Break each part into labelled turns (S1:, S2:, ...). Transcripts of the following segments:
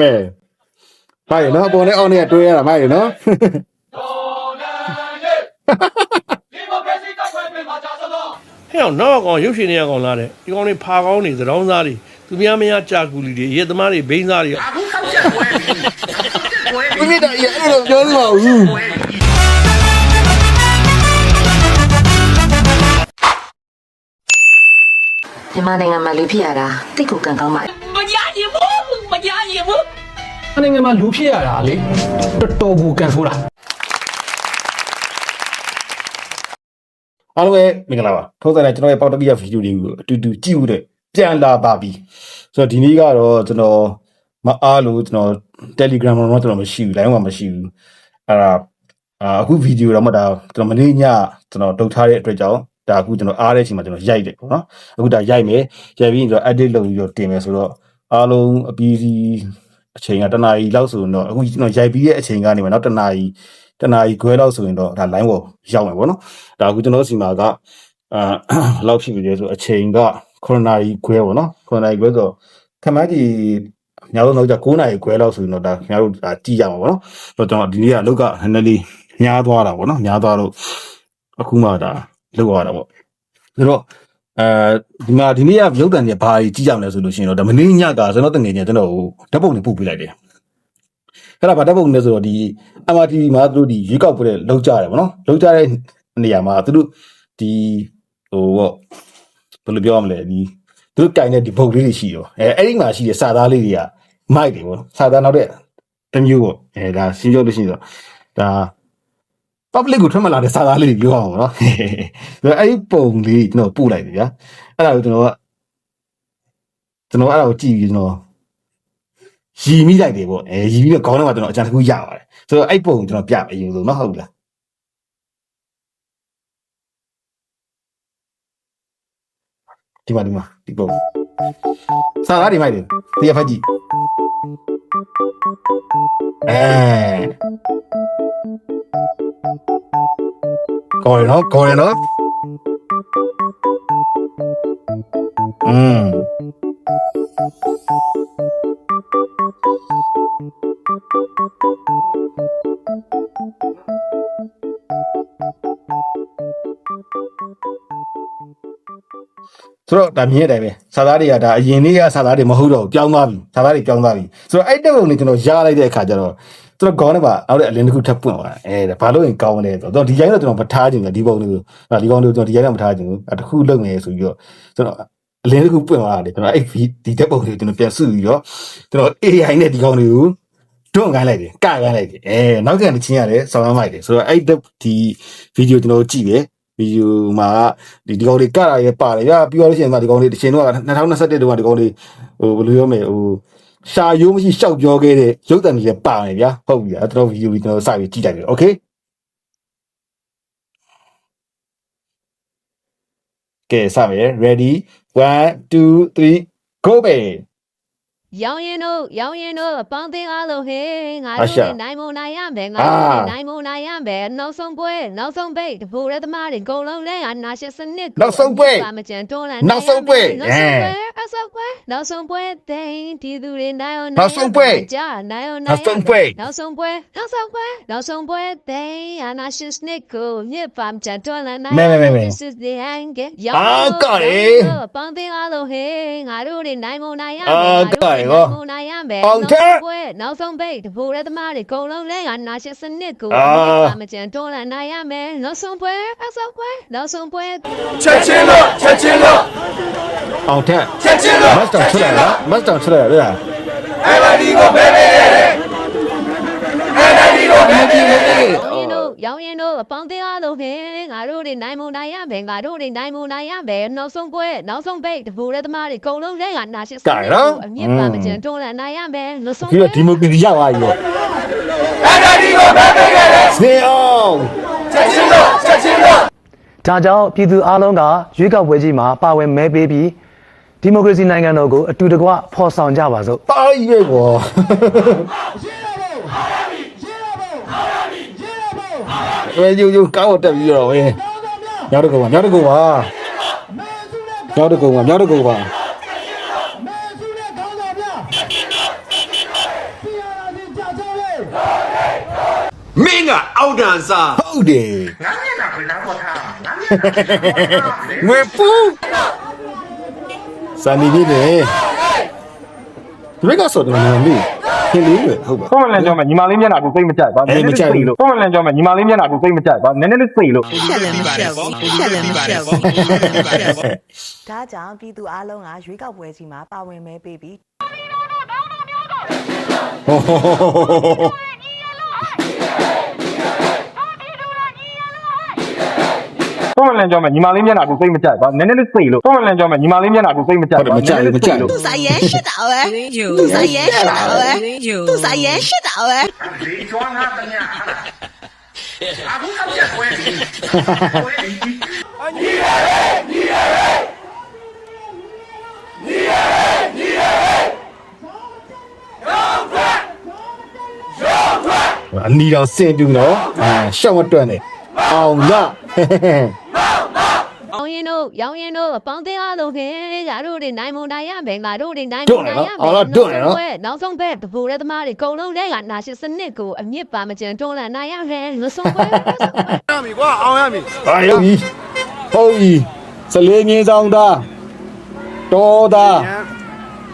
S1: မဲမိုက်ရနော်ပုံနဲ့အောင်းနဲ့တွဲရတာမိုက်ရနော်
S2: ဟဲ့အောင်နောက်အကောင်ရုပ်ရှင်တွေကကောင်လာတယ်ဒီကောင်တွေဖာကောင်းနေသတောင်းသားတွေသူများမယားကြာကူလီတွေရဲသမားတွေဘိန်းသားတွေ
S1: မမေတာရအဲ့လိုပြောလို့မဟုတ်ဘူး
S3: မြန်မာနိုင်ငံမှာလူဖြစ်ရတာတိတ်ကိုကံကောင်းပါ
S4: မရရင်ဘူး မရရင်ဘူး
S5: နိုင်ငံမှာလူဖြစ်ရတာလေတော်တော်ကိုကန်ဆိုးတာ
S1: အားလုံးပဲမင်္ဂလာပါထုံးစံနဲ့ကျွန်တော်ရဲ့ပေါက်တပိယဗီဒီယိုတွေကိုအတူတူကြည့်ဦးတဲ့ပြန်လာပါပြီဆိုတော့ဒီနေ့ကတော့ကျွန်တော်မအားလို့ကျွန်တော် Telegram မှာတော့ကျွန်တော်မရှိဘူး line မှာမရှိဘူးအဲ့ဒါအာအခုဗီဒီယိုတော့မှဒါကျွန်တော်မနေ့ညကျွန်တော်တုတ်ထားတဲ့အတွက်ကြောင့်ဒါအခုကျွန်တော်အားတဲ့အချိန်မှာကျွန်တော်ရိုက်တယ်ပေါ့နော်အခုဒါရိုက်မယ်ရိုက်ပြီးတော့ edit လုပ်ပြီးတော့တင်မယ်ဆိုတော့ အားလုံးအပြီးစီအချိန်ကတနာရီလောက်ဆိုရင်တော့အခုကျွန်တော်ရိုက်ပြီးရဲ့အချိန်ကနေမှနောက်တနာရီတနာရီခွဲလောက်ဆိုရင်တော့ဒါ line ပေါ်ရောက်မယ်ပေါ့နော်ဒါအခုကျွန်တော်စီမှာကအာဘယ်လောက်ဖြစ်ပြီလဲဆိုအချိန်က9နာရီခွဲပေါ့နော်9နာရီခွဲဆိုခမန်းကြီးညလုံးတော့ကြ9နာရီခွဲလောက်ဆိုရင်တော့ဒါခင်ဗျားတို့ဒါကြည့်ရမှာပေါ့နော်ဆိုတော့ကျွန်တော်ဒီနေ့ကအလုပ်ကနည်းနည်းလေးညားသွားတာပေါ့နော်ညားသွားလို့အခုမှဒါလုပ်ရတာပေါ့ဆိုတော့ အဲဒီမှာဒီနေ့ကရုပ်တံတွေဘာကြီးကြည့်ကြမလဲဆိုလို့ရှိရင်တော့ဒါမနေ့ညကကျွန်တော်တငယ်ချင်းကျွန်တော်ဟိုဓာတ်ပုံတွေပို့ပေးလိုက်တယ်အဲ့ဒါဗာဓာတ်ပုံတွေဆိုတော့ဒီ MRTV မှာသူတို့ဒီရွေးကောက်ပွဲတွေလောက်ကြတယ်ဗောနော်လောက်ကြတဲ့နေရာမှာသူတို့ဒီဟိုပေါ့ဘယ်လိုပြောရမလဲဒီသူတို့ကင်တဲ့ဒီဘုတ်လေးတွေရှိရောအဲအဲ့ဒီမှာရှိတဲ့စာသားလေးတွေကမိုက်တယ်ဗောနော်စာသားနောက်တဲ့တစ်မျိုးပေါ့အဲဒါရှင်းပြောလို့ရှိရင်တော့ဒါ public ကိုထွက်မလာတဲ့စာသားလေးတွေပြောအောင်နော်အဲ့ဒီပုံလေးကျွန်တော်ပို့လိုက်ပြီဗျာအဲ့ဒါကိုကျွန်တော်ကကျွန်တော်အဲ့ဒါကိုကြည့်ပြီးကျွန်တော်ရီမိလိုက်တယ်ပေါ့အဲရီပြီးတော့ခေါင်းထဲမှာကျွန်တော်အကြံတစ်ခုရပါတယ်ဆိုတော့အဲ့ပုံကိုကျွန်တော်ပြမယ်အရင်ဆုံးနော်ဟုတ်လားဒီမှာဒီမှာဒီပုံစာသားတွေမိုက်တယ်ဒီအဖက်ကြီးအဲ ကောင်းရနော်ကောင်းရနော်อืมဆိုတော့ဒါမြင်ရတဲ့အတိုင်းပဲစာသားတွေကဒါအရင်နေ့ကစာသားတွေမဟုတ်တော့ဘူးပြောင်းသွားပြီစာသားတွေပြောင်းသွားပြီဆိုတော့အဲ့တက်ပုံလေးကျွန်တော်ရလိုက်တဲ့အခါကျတော့ သူတို့ခေါင်းထဲမှာနောက်တဲ့အလင်းတစ်ခုထပ်ပွင့်သွားတယ်အဲဒါဘာလို့ရင်ကောင်းလဲဆိုတော့ဒီကြိုင်းတော့ကျွန်တော်မထားချင်ဘူးဒီပုံလေးကိုဒါဒီပုံလေးကိုကျွန်တော်ဒီကြိုင်းတော့မထားချင်ဘူးအဲတစ်ခုလုပ်မယ်ဆိုပြီးတော့ကျွန်တော်အလင်းတစ်ခုပွင့်သွားတယ်ကျွန်တော်အဲ့ဒီတက်ပုံလေးကိုကျွန်တော်ပြန်စုပြီးတော့ကျွန်တော် AI နဲ့ဒီကောင်လေးကိုတွန်းခိုင်းလိုက်တယ်ကခိုင်းလိုက်တယ်အဲနောက်ကန်တစ်ချင်းရတယ်ဆောင်းရမ်းလိုက်တယ်ဆိုတော့အဲ့ဒီဗီဒီယိုကျွန်တော်ကြည့်တယ်ဗီဒီယိုမှာဒီဒီကောင်လေးကတာရဲပါတယ်ဗျာပြီးတော့လို့ရှိရင်ဒီကောင်လေးတစ်ချိန်တော့2021တုန်းကဒီကောင်လေးဟိုဘယ်လိုပြောမလဲဟို ရှာရိုးမရှိရှောက်ပြောခဲ့တဲ့ရုပ်တံကြီးလည်းပါတယ်ဗျာဟုတ်ပြီအဲ့တော့ဗီဒီယိုလေးကျွန်တော်စပြီးကြည့်လိုက်ပြီโอเคကဲစမယ် ready 1 2 3 go baby
S6: ရောင်ရင်တို့ရောင်ရင်တို့အပေါင်းအသင်းအားလုံးဟဲ့ငါ
S1: အ
S6: တို့
S1: ရှာ
S6: နဲ့နိုင်မနိုင်ရမယ်ငါ
S1: အာ
S6: တို့နဲ့နိုင်မနိုင်ရမယ်နောက်ဆုံးပွဲနောက်ဆုံးပိတ်တဖို့ရသမားတွေအကုန်လုံးလဲအနာရှစ်စနစ်ကို
S1: နောက်ဆုံးပွဲ
S6: ပါမကြံတွန်းလန်
S1: နောက်ဆုံးပွဲ
S6: နောက်ဆုံးပွဲ
S1: အဲ
S6: နောက် ဆုံးပွဲနောက်ဆုံးပွဲတိန်ဒီသူတွေနိုင်အောင်
S1: နောက်ဆုံးပွဲ
S6: ကြာနိုင်အောင်
S1: နောက်ဆုံးပွဲ
S6: နောက်ဆုံးပွဲနောက်ဆုံးပွဲနောက်ဆုံးပွဲတိန်အနာရှစ်စနစ်ကိုမြစ်ပါမကြံတွန်းလန်နိုင်
S1: မဲမဲမဲမဲ
S6: This is the end game
S1: အာကောက်တယ်
S6: အပေါင်းအသင်းအားလုံးဟဲ့ငါတို့တွေနိုင်မနိုင်ရမယ်
S1: အာ
S6: ငါတို့
S1: ကောက်
S6: တွေ
S1: တယ်ကော
S6: နိုင်မနိုင်ရမယ်
S1: အောင်
S6: နောက်
S1: ထ
S6: ဆုံးပွဲနောက်ဆုံးပိတ်တဖို့ရသမားတွေအကုန်လုံးလဲကနာရှစ်စနစ်ကို
S1: အာ
S6: ပါမကြံတွန်းလန်နိုင်ရမယ်နောက်ဆုံးပွဲနောက်ဆုံးပွဲနောက်ဆုံးပွဲ
S7: ချက်ချင်းလို့ချက်ချင်းလို့
S1: အောင်ထက်
S7: ချက်ချင်းလို့
S1: မတ်တောင်ထွက်လာလားမတ်တောင်ထွက်လာလား
S7: အဲ့ဒါဒီကိုဘယ်ပဲအဲ့ဒါဒီကိုဘယ်ပဲ
S6: ရောင်ရင်တို့ရောင်ရင်တို့အပေါင်းအသင်းအားလုံးဟဲ့ငါတို့တွေနိုင်မနိုင်ရမယ်ငါတို့တွေနိုင်မနိုင်ရမယ်နောက်ဆုံးပွဲနောက်ဆုံးပိတ်တဖို့ရသမားတွေအကုန်လုံးလဲကနာရှစ်စနစ်ကိုအမြင့်ပါမကြံတွန်းလန်နိုင်ရမယ်နောက်ဆုံး
S1: ပြီး
S6: ပွဲ
S1: တော့ဒီမိုကရေစီရသွားပြီပေါ့
S7: အဲ့ဒါဒီကိုဘယ်ပဲခဲ့လဲ
S1: စင်အောင်
S7: ချက်ချင်းလို့ချက်ချင်းလို့
S5: ဒါကြောင့်ပြည်သူအလုံးကရွေးကောက်ပွဲကြီးမှာပါဝင်မဲပေးပြီး ဒီမိုကရေစီနိုင်ငံတော်ကိုအတူတကွဖော်ဆောင်ကြပါစို့
S1: တာကြီးပဲကွာရေယူယူကောက်တက်ပြီးတော့ဝင်မြောက်တကူပါမြောက်တကူပါမြောက်တကူပါမြောက်တကူပါ
S7: မင်းကအောက်တန်စာ
S1: ဟုတ်တယ်
S8: ငါမျက်နှာခွေနားပေါ်ထားငါမျက်နှာ
S1: ခွေနားပေါ်ထ
S7: ား
S1: ငွေပူ စနေပြီလေဒီဘက်ကဆိုတော့မမေခင်လေးပဲဟုတ်ပါ
S9: ပုံမှန်လန်ကြောင်းမှာညီမလေးမျက်နှာကိုစိတ်မကြိုက်ပါ
S1: အေးမကြိုက်ဘူး
S9: လို့ပုံမှန်လန်ကြောင်းမှာညီမလေးမျက်နှာကိုစိတ်မကြိုက်ပါနည်းနည်းလေးစိတ်လို့
S4: ရှက်လည်းမရှက်ဘူးရှက်လည်းမရှက်ဘူး
S10: ဒါကြောင့်ပြည်သူအလုံးကရွေးကောက်ပွဲကြီးမှာပါဝင်မဲပေးပြီး
S1: ဟောဟောဟောဟော
S9: ပုံမှန်လန်ကြောင်းမှာညီမလေးမျက်နှာကိုစိတ်မကြိုက်ပါနည်းနည်းလေးစိတ်လို့ပုံမှန်လန်ကြောင်းမှာညီမလေးမျက်နှာကိုစိတ်မကြိုက်
S1: ဟုတ်တယ်မကြိုက်ဘူးမကြိုက်ဘူး
S4: သူစားရဲရှက်တာပဲသူစားရဲရှက်တာပဲသူစားရဲရှက်တာပဲ
S8: လေကျွမ်းလာတဲ့ညအခုကပြက်ပွဲဒီပွဲဒီ
S1: အနီတော်စင်တူနော်အာရှောက်မတွန့်နေအောင်ရ
S6: ရောင်းရင်တို့ရောင်းရင်တို့အပေါင်းအသင်းအားလုံးခင်ငါတို့တွေနိုင်မုံနိုင်ရမယ်ငါတို့တွေနိုင်မုံနိုင်ရမယ်နောက်ဆုံးဘက်တဘူရဲသမားတွေအကုန်လုံးတဲ့ကနာရှိစနစ်ကိုအမြင့်ပါမကျန်တွန်းလှန်နိုင်ရမယ်မဆုံးပွဲ
S1: အာရုပ်ကြီးဟုတ်ပြီစလေးငင်းဆောင်သားတော်သား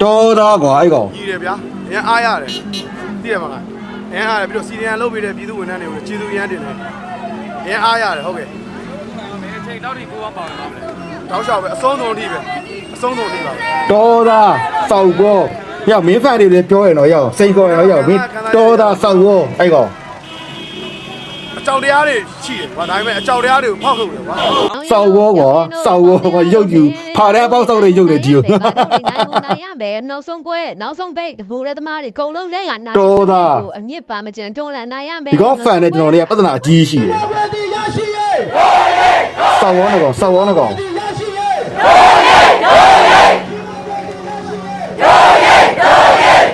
S1: တော်သားကွာအဲ့ကောင်
S11: ကြီးတယ်ဗျာအရင်အားရတယ်သိရမလားအရင်အားရတယ်ပြီးတော့စီရီယံလုပ်ပြီးတဲ့ပြည်သူဝန်ထမ်းတွေကိုကျေးဇူးရမ်းတင်တယ်အရင်အားရတယ်ဟုတ်ကဲ့အ ချိန်တော့ဒီကိုကပါဝင်ပါမယ်တောက်လျှောက်ပဲအဆုံးစုံထိပဲအဆုံးစုံထိပါပဲ
S1: တော်သားစောက်ကောရောက်မင်းဖန်တွေလည်းပြောရတော့ရောက်စိတ်ကောရတော့ရောက်မင်းတော်သားစောက်ကောအဲ့ကောင်
S11: အကြောက်တရားတွေရှိတယ်ဗျာဒါပေမဲ့အကြောက်တရားတွေကိုဖောက်ထုတ်တယ်ဗျာ
S1: စောက်ကောကွာစောက်ကောကွာရုပ်ယူဖာတဲ့အပေါက်စောက်တွေရုပ်တွေကြည့်ဦး
S6: နိုင်မုံနိုင်ရမယ်နောက်ဆုံးပွဲနောက်ဆုံးဘက်တဘူရဲသမားတွေအကုန်လုံးတဲ့ကနာအမြင့်ပါမကျန်တွန်းလှန်နိုင်ရမယ်
S1: ဒီကောင်ဖန်နဲ့ကျွန်တော်တွေကပြဿနာအကြီးရှိတယ် စောက်ဝေါနဲ့ကောင်စောက်ဝေါနဲ့ကောင်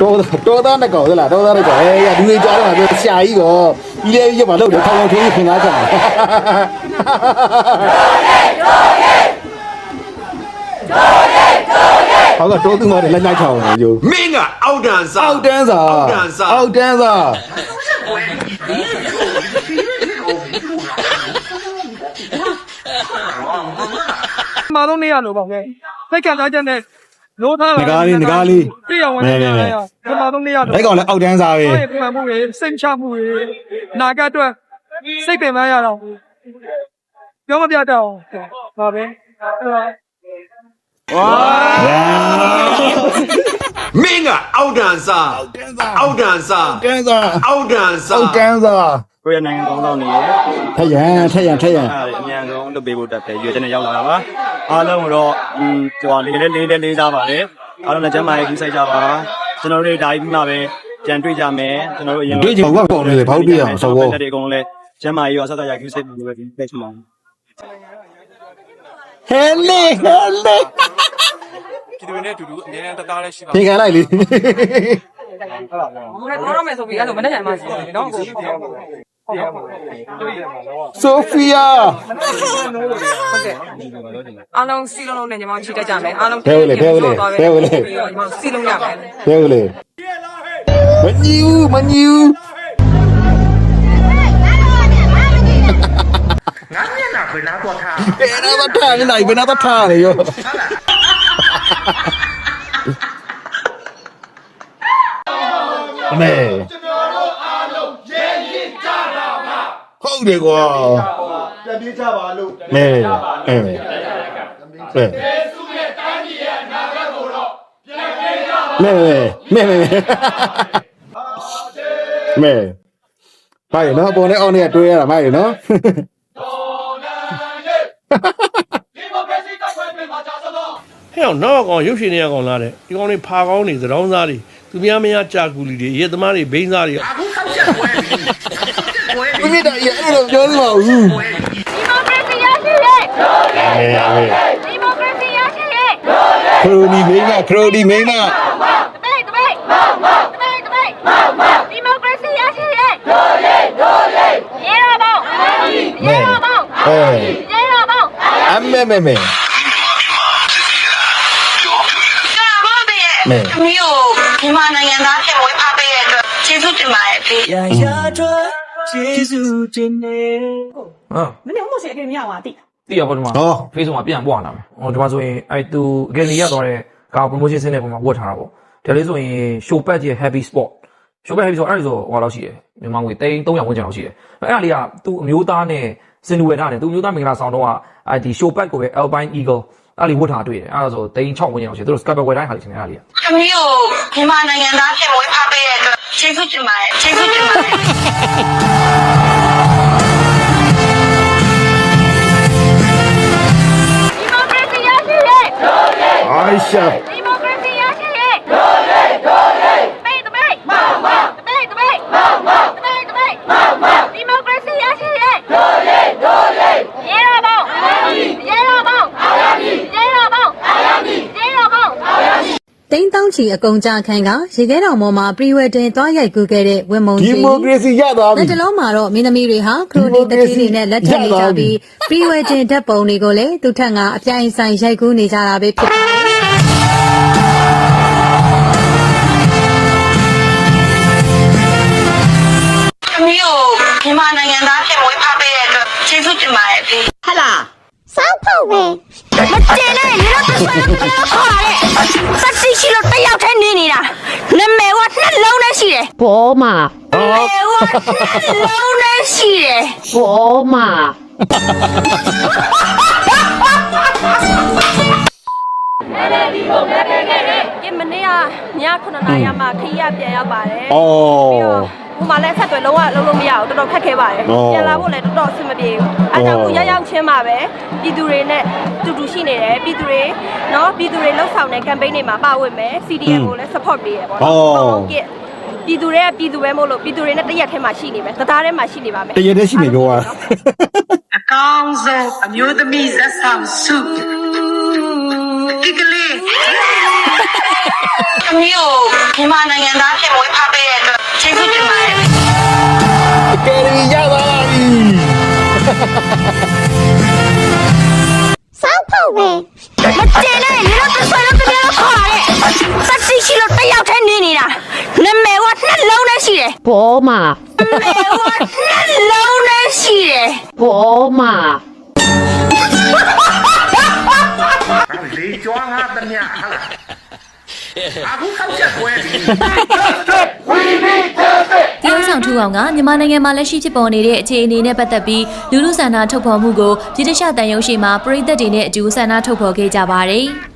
S1: တော်တော်သားနဲ့ကောင်သလားတော်သားနဲ့ကောင်ဟဲ့ရလူတွေကြားတော့ပြောရှာကြီးကောဒီလေရမှာလို့တယ်ခေါင်းခေါင်းထင်းခင်ကားခံဟောကတော်သူမတယ်လက်ညှိုက်ချောင်းနေကြို
S7: မင်းကအောက်တန်စား
S1: အောက်တန်းစာ
S7: အောက်တန်စား
S1: အောက်တန်းစာ
S8: ပွဲဒီဒီကိုဒီကို
S11: မှာတော့နေရလို့ပါခဲစိတ်ခံစားချက်နဲ့လို့ထား
S1: ငကားလေးငကားလေး
S11: ပြရဝင်နေရပမာတော့နေရလို့
S1: အဲ့ကောင်လည်းအောက်တန်းစာပဲ
S11: ရဲ့ပြန်မှုတွေစိတ်ချမှုတွေနာကအတွက်စိတ်ပင်ပန်းရတော့ပြောမပြတတ်အောင်ပါပဲအဲ့တော့
S7: မင်းကအောက်တန်စားအောက်တန်စား
S1: တန်းစာ
S7: အောက်တန်စား
S1: အောက်တန်းစာ
S9: ကိုရနိုင်ငံကောင်းဆောင်နေရ
S1: ထက်ရန်ထက်ရန်ထက်ရန်
S9: အဲ့ဒါအမြန်ဆုံး လုပ်ပေးဖို့တက်တယ်ရွေးချက်နဲ့ရောက်လာတာပါအားလုံးတော့อืมဟိုလေးလေးလေးလေးလေးစားပါလေအားလုံးလည်းကျမ်းမာရေးကြီးဆိုင်ကြပါကျွန်တော်တို့ဒါကြီးပြီးမှပဲကြံတွေ့ကြမယ်ကျွန်တော်တို့အရင်
S1: တွေ့ကြဘောကပေါနေလေဘောက်ပြရအောင်စောဘော
S9: တက်တဲ့အကုန်လည်းကျမ်းမာရေးရောဆက်ဆက်ရကြီးစိတ်ပြီးပဲဒီ page မှာ
S1: ဟဲလေဟဲလေ
S11: ပြည်သူတွေနဲ့အတူတူအများနဲ့တသားလေးရှိပါ
S1: သင်ခံလိုက်လေ
S11: ဟုတ်ကဲ့တော့မယ်ဆိုပြီးအဲ့လိုမနေ့ကမှရှိတယ်နော်ကို
S1: ဆိုဖီယာ
S11: အားလုံးစီလုံးလုံးနဲ့ညီမချီတက်ကြမယ်အားလုံး
S1: ဘဲဦးလေဘဲဦးလေဘဲဦးလေ
S11: ညီမစီလုံးရမယ်
S1: ဘဲဦးလေမညူမညူ
S8: ငါမျက်နှာဘယ်နာပေါ်ထား
S1: ဘယ်နာမထားနေလိုက်ဘယ်နာမထားနေရောအမေ ဟုတ်တယ်ကွာပြန်ပြေးကြပါလို့မဲအဲမဲအဲမဲမဲမဲမဲမဲဘာရနော်ပေါ်နေအောင်နေတွဲရတာမိုက်ရနော်
S2: ဟဲ့အောင်နောက်အကောင်ရုပ်ရှင်တွေကကောင်လာတဲ့ဒီကောင်တွေဖာကောင်းနေသတောင်းစားတွေသူများမယားကြာကူလီတွေရဲသမားတွေဘိန်းစားတွေ
S8: အခုကပြက်ပွဲဒီပွဲ
S1: ဘယ်တော့ရအဲ့လိုပြောနေပါဘူး
S8: ပွဲဒီ
S6: ဒီမိုကရေစီရရှိရေး
S1: အေးအေး
S6: ဒီမိုကရေစီရရှိရေး
S1: ခရိုနီမိန်းမခရိုနီမိန်းမ
S6: တပိတ်တပိတ်တပိတ်တပိတ်ဒီမိုကရေစီရရှိရေးဒိုရေးဒိုရေးရေရပေါင်းရေရပေါင်း
S1: အေး
S6: ရေရပေါင်း
S1: အမေမေမေမေ
S10: မျိုးမြန်မာနိုင်ငံသားဖြစ်မွေးဖပေးတဲ့အတွက်ကျေးဇူးတင်ပါတယ်ဖေ
S4: ရာရာထွ က်
S9: ကျေးဇူးတင်နေ
S12: ဟုတ်
S10: နည်းနည်းမှုစီအကေမရပါတိ
S12: သိရပါတော့မှာ
S1: ဟော
S12: Facebook မှာပြန်ပွားလာမယ်ဟိုဒီမှာဆိုရင်အဲသူအကယ်ဒမီရတော့တဲ့ကာ promotion ဆင်းတဲ့ပုံမှာဝတ်ထားတာပေါ့ဒါလေးဆိုရင် show pad ရဲ့ happy spot show pad happy spot အဲ့ဒါဆိုဟိုလောက်ရှိတယ်မြန်မာငွေ300ဝန်းကျင်လောက်ရှိတယ်အဲ့ဒါလေးကသူ့အမျိုးသားနဲ့စင်လူဝယ်ထားတယ်သူ့အမျိုးသားမင်္ဂလာဆောင်တော့ကအဲဒီ show pad ကိုပဲ Alpine Eagle အဲ့ဒါလေးဝတ်ထားတွေ့တယ်အဲ့ဒါဆို300ဝန်းကျင်လောက်ရှိတယ်သူတို့ scarpet ဝယ်တိုင်းဟာလေးရှင်အဲ့ဒါလေးက
S8: ခမီးကိုမြန်မာနိုင်ငံသားဖြစ်မွေးဖားပေးတဲ့အတွက်ကျေးဇူးတင်ပါတယ်ကျေးဇူးတင်ပါတယ်
S6: ရှာဒီမိုကရေစီရရှိရေးတို့ရေးတို့ရေးပိတ်တပိတ်မောင်မောင်တပိတ်တပိတ်မောင်မောင်တပိတ်တပိတ်မောင်မောင်ဒီမိုကရေစီရရှိရေးတို့ရေးတို့ရေးရေရပေါင်းရေရပေါင်းရေရပေါင်းရေရပေါင်း
S4: တိန်းတောင်းချီအကုန်ကြခံကရေခဲတောင်ပေါ်မှာပရီဝက်တင်သွားရိုက်ကူးခဲ့တဲ့ဝင်းမုံ
S1: ဒီ
S4: ကြီး
S1: မိုကရေစီရသွားပြီ
S4: လက်တလုံးမှာတော့မင်းသမီးတွေဟာခရိုနီတတိတွေနဲ့လက်ထပ်နေကြပြီးပရီဝက်တင်ဓာတ်ပုံတွေကိုလည်းသူထက်ကအပြိုင်ဆိုင်ရိုက်ကူးနေကြတာပဲဖြစ်ပါတယ်
S8: ခမီးကိုမြန်မာနိုင်ငံသားဖြစ်မွေးဖားပေးတဲ့အတွက်ကျေးဇူးတင်ပါတယ်ဖေ
S10: ဟလာ
S6: စောက်ဖို့ပဲမတင်နဲ့ရေတော့ဆွဲလို့ခေါ်ရတယ်စက်တိရှိလို့တယောက်တည်းနေနေတာနာမည်ကနှလုံးနဲ့ရှိတယ်ဘောမနာမည်ကနှလုံးနဲ့ရှိတယ်ဘောမ
S10: 9နာရီမှခရီးရပြန်ရောက်ပါတယ်
S1: အော်
S10: ဟိုမှာလည်းဆက်သွယ်လုံးဝလုံးလုံးမရဘူးတော်တော်ခက်ခဲပါတယ်
S1: အော်
S10: ပြန်လာဖို့လည်းတော်တော်အဆင်မပြေဘူးအဲကြောင့်
S1: အော်
S10: ခုရောက်ရောက်ချင်းမှာပဲပြည်သူတွေနဲ့တူတူရှိနေတယ်ပြည်သူတွေနော်ပြည်သူတွေလှုပ်ဆောင်တဲ့ campaign တွေမှာပါဝင်မယ် CDM ကိုလည်း support ပေးရပေါ့
S1: အော်
S10: နော်ဟုတ်ကဲ့ပြည်သူတွေကပြည်သူပဲမို့လို့ပြည်သူတွေနဲ့တရက်ထဲမှာရှိနေမယ်တသားထဲမှာရှိနေပါမယ်
S1: တရတဲ့ရှိနေပြောอ่ะ
S8: အကောင်းဆုံးအမျိုးသမီးဇက်ဆောင်စုဒီကလေး ခမီးကိုမြန်မာနိုင်ငံသားဖြစ်မွေးဖားပေးတဲ့အတွက်ကျေးဇူးတင်ပါတယ်
S1: အကယ်ဒမီရသွားပြီ
S6: စောက်ဖို့ပဲမတင်နဲ့ရေတော့ဆွဲလို့တယောက်ခေါ်ရတယ်စက်တိရှိလို့တယောက်တည်းနေနေတာနာမည်ကနှလုံးနဲ့ရှိတယ်ဘောမနာမည်ကနှလုံးနဲ့ရှိတယ်ဘောမ
S7: လေကြွားငါတည်းဟာလား အခုခောက်ချက်ပွဲဒီ
S13: တရုတ်ဆောင်ထူအောင်ကမြန်မာနိုင်ငံမှာလက်ရှိဖြစ်ပေါ်နေတဲ့အခြေအနေနဲ့ပတ်သက်ပြီးလူလူဆန္ဒထုတ်ဖော်မှုကိုပြည်ထရှတန်ရုံရှိမှာပြည်သက်တွေနဲ့အတူဆန္ဒထုတ်ဖော်ခဲ့ကြပါတယ်။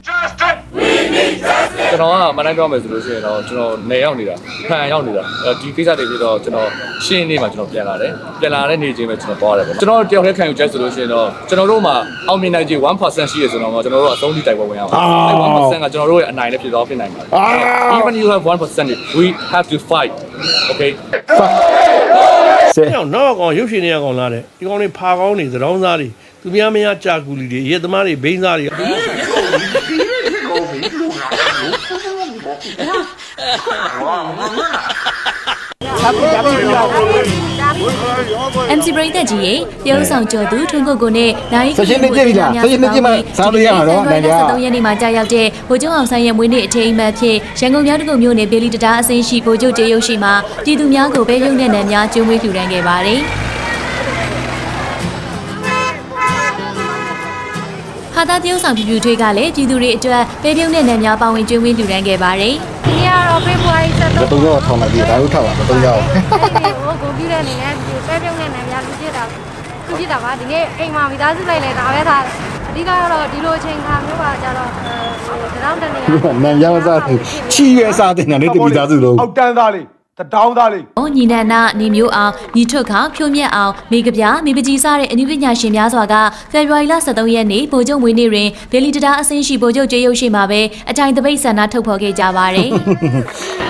S14: ကျွန်တော်ကမနိုင်ပြောမယ်ဆိုလို့ရှိရင်တော့ကျွန်တော်နေရောက်နေတာခံရောက်နေတာအဲဒီကိစ္စတွေပြီးတော့ကျွန်တော်ရှင်းနေမှာကျွန်တော်ပြန်လာတယ်ပြန်လာတဲ့နေချင်းပဲကျွန်တော်သွားတယ်ပေါ့ကျွန်တော်တယောက်တည်းခံယူချက်ဆိုလို့ရှိရင်တော့ကျွန်တော်တို့မှာအောင်မြင်နိုင်ခြေ1%ရှိရဆိုတော့ကျွန်တော်တို့အဆုံးထိတိုက်ပွဲဝင်ရအောင်အဲ1%ကကျွန်တော်တို့ရဲ့အနိုင်နဲ့ဖြစ်သွားဖြစ်နိုင်ပါတယ် even you have 1% we have to fight okay
S1: ဆဲ။
S2: နောက်နောက်ကောင်ရုပ်ရှင်တွေကကောင်လာတယ်။ဒီကောင်တွေဖာကောင်းနေသတောင်းသားတွေသူများမရကြာကူလီတွေရဲသမားတွေဘိန်းသားတွေ
S13: MC ပရိသတ်ကြီးရဲ့တရုတ်ဆောင်ကျော်သူထွန်းကိုကိုနဲ့နိုင်
S1: ဆက်ရှင်နေကြပြီလားဆက်ရှင်နေကြမှာစားလို့ရမှာတော့နိုင်ကြ
S13: 73ရက်နေ့မှာကြာရောက်တဲ့ဗိုလ်ချုပ်အောင်ဆန်းရဲ့မွေးနေ့အထိမ်းအမှတ်ဖြင့်ရန်ကုန်မြို့တကုမြို့နယ်ဘေလီတတားအစင်းရှိဗိုလ်ချုပ်တေရုပ်ရှိမှာပြည်သူများကိုပဲရုံနဲ့နံများကျွေးမွေးလှူဒန်းခဲ့ပါတယ်။ ဟာသာတရုတ်ဆောင်ပြပြထွေးကလည်းပြည်သူတွေအတွက်ပဲပြုံးနဲ့နံများပါဝင်ကျွေးမွေးလှူဒန်းခဲ့ပါတယ်။
S10: ဒီနေ့ကတော့ဖေဖော်ဝါရီ7
S1: တော့တော့ထောင်းလိုက်ပြီဒါတို့ထောက်ပါတော့ရအောင်
S10: ကိုဂုံပြတဲ့အနေနဲ့ဒီပဲပြုံးတဲ့နေများလူပြစ်တာလူပြစ်တာပါဒီနေ့အိမ်မှာမိသားစုလိုက်လဲဒါပဲထားအဓိကတော့ဒီလိုအချိန်ခါမျိုးပါကြတော့အဲတရောင်းတနေရ
S1: နံရမစားချီရွယ်စားတဲ့နာနဲ့တပီသားစုလုံး
S11: အောက်တန်းသားလေး တတောင်းသားလေး။
S13: ညီနန္နာနေမျိုးအောင်ညီထွတ်ခဖြိုးမြက်အောင်မိကပြမိပကြီးစားတဲ့အနုပညာရှင်များစွာကဖေဖော်ဝါရီလ23ရက်နေ့ဗိုလ်ချုပ်မွေးနေ့တွင်ဗေလီတတာအစင်းရှိဗိုလ်ချုပ်ကျေးရုပ်ရှိမှာပဲအထိုင်တပိတ်ဆန္ဒထုတ်ဖော်ခဲ့ကြပါတယ်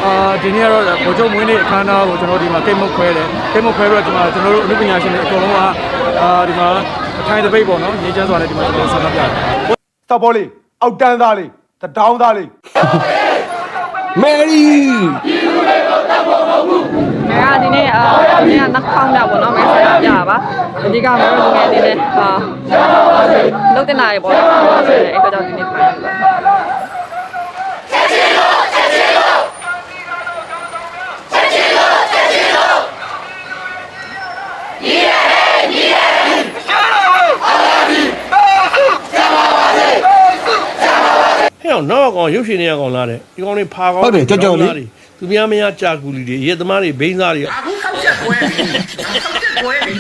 S12: အာဒီနေ့ကတော့ဗိုလ်ချုပ်မွေးနေ့အခမ်းအနားကိုကျွန်တော်ဒီမှာကိတ်မုတ်ခွဲတယ်ကိတ်မုတ်ခွဲပြီးတော့ဒီမှာကျွန်တော်တို့အမှုပညာရှင်တွေအကုန်လုံးကအာဒီမှာအထိုင်တစ်ပိတ်ပေါ့နော်ရေးချမ်းစွာနဲ့ဒီမှာကျွန်တော်ဆန္ဒပြတယ်
S11: စပ်ဘောလေးအောက်တန်းသားလေးတတောင်းသားလေး
S1: မယ်ရီ
S10: မဲကဒီနေ့အာမဲကနှောင်းတာပေါ့နော်မဲဆက်ပြတာပါအဓိကမဲလူငယ်လေးနဲ့အာလုတ်တင်လာရေပေါ့နော်အဲ့တော့ဒီနေ့ခိုင်းပါ
S2: ဟဲ့အောင်နောက်ကောင်ရုပ်ရှင်တွေကကောင်လာတယ်ဒီကောင်တွေဖာကောင်
S1: ဟုတ်တယ်ကြောက်ကြောက်လေး
S2: သူများမများကြာကူလီတွေရဲသမားတွေဘိန်းစားတွေ
S8: အခုခောက်ချက်ပွဲပြီခောက်ချက်ပွဲပြီ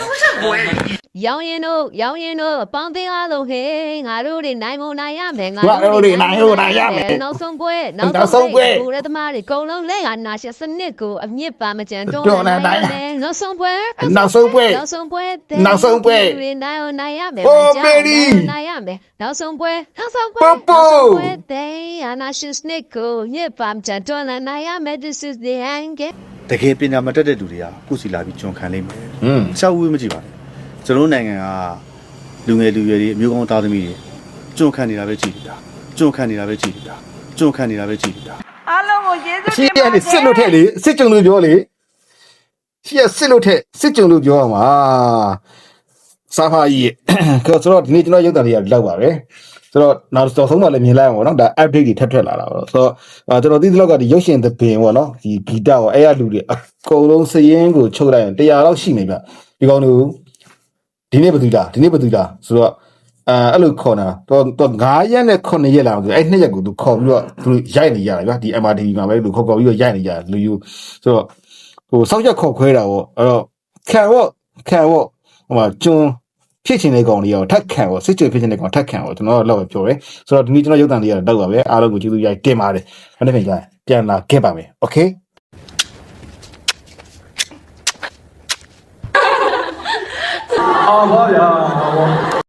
S8: ခောက်ချက်ပွဲပြီ
S6: ရောင်ရင်တို့ရောင်ရင်တို့အပေါင်းအသင်းအားလုံးဟဲ့ငါတို့တွေနိုင်မနိုင်ရမယ်
S1: ငါတို့တွေနိုင်ဖို့နိုင်ရမယ်
S6: နောက်ဆုံးပွဲ
S1: နောက်ဆုံးပွဲ
S6: ဘူရသမားတွေအကုန်လုံးလဲကနာရှစနစ်ကိုအမြင့်ပါမကြံတွန်း
S1: တွန်းလှန်နိုင်ရ
S6: မယ်နောက်ဆုံးပွဲ
S1: နောက်ဆုံးပွဲ
S6: နောက်ဆုံးပွဲ
S1: နောက်ဆုံးပွဲ
S6: တွေနိုင်အောင်နိုင်ရမယ်
S1: Oh,
S6: မကြောက်
S1: baby
S6: နိုင်ရမယ်နောက်ဆုံးပွဲနောက်ဆုံးပွဲ
S1: Popo
S6: နောက်ဆုံးပွဲတဲ့အနာရှစနစ်ကိုမြင့်ပါမကြံတွန်းလှန်နိုင်ရမယ် this is the end game
S9: တကယ်ပညာမတတ်တဲ့လူတွေကကိုယ်စီလာပြီးကျွန်ခံလိမ့်မယ်
S1: อืม
S9: အချောက်ဝေးမကြည့်ပါနဲ့ ကျွန်တော်တို့နိုင်ငံကလူငယ်လူရွယ်တွေအမျိုးကောင်းသားသမီးတွေကျွန်ခံနေတာပဲကြည့်နေတာကျွန်ခံနေတာပဲကြည့်နေတာကျွန်ခံနေတာပဲကြည့်နေတာ
S10: အားလုံးကိုယေရှု
S1: ရှေ့ကနေစစ်လို့ထက်လေစစ်ကြုံလို့ပြောလေရှေ့ကစစ်လို့ထက်စစ်ကြုံလို့ပြောရမှာစာဖာကြီးရဲ့ဆိုတော့ဒီနေ့ကျွန်တော်ရုပ်သံလေးကလောက်ပါပဲဆိုတော့နောက်တော့ဆုံးမှလည်းမြင်လိုက်အောင်ပေါ့နော်ဒါ update တွေထပ်ထွက်လာတာပေါ့ဆိုတော့အာကျွန်တော်သိသလောက်ကဒီရုပ်ရှင်သပင်ပေါ့နော်ဒီဂီတရောအဲ့ရလူတွေအကုန်လုံးစရင်ကိုချုပ်လိုက်ရင်100လောက်ရှိနေပြဒီကောင်တို့ ဒီနေ့ဘယ်သူလားဒီနေ့ဘယ်သူလားဆိုတော့အဲအဲ့လိုခေါ်တာတော့တော့9ရက်နဲ့9ရက်လာဆိုအဲ့2ရက်ကိုသူခေါ်ပြီးတော့သူရိုက်နေကြတာဗျာဒီ MRTV မှာပဲလူခေါ်ခေါ်ပြီးတော့ရိုက်နေကြတာလူယူဆိုတော့ဟိုစောက်ရက်ခေါ်ခွဲတာပေါ့အဲ့တော့ခံတော့ခံတော့ဟိုမှာကျွန်းဖြစ်ချင်တဲ့ကောင်တွေရောထက်ခံပေါ့စစ်ချင်ဖြစ်ချင်တဲ့ကောင်ထက်ခံပေါ့ကျွန်တော်တော့လောက်ပဲပြောတယ်ဆိုတော့ဒီနေ့ကျွန်တော်ရုပ်သံလေးကတော့တော့ပါပဲအားလုံးကိုကျေးဇူးရိုက်တင်ပါတယ်အဲ့ဒါပြန်ကြရင်ပြန်လာခဲ့ပါမယ်โอเค
S11: အောင်ပါဗျာ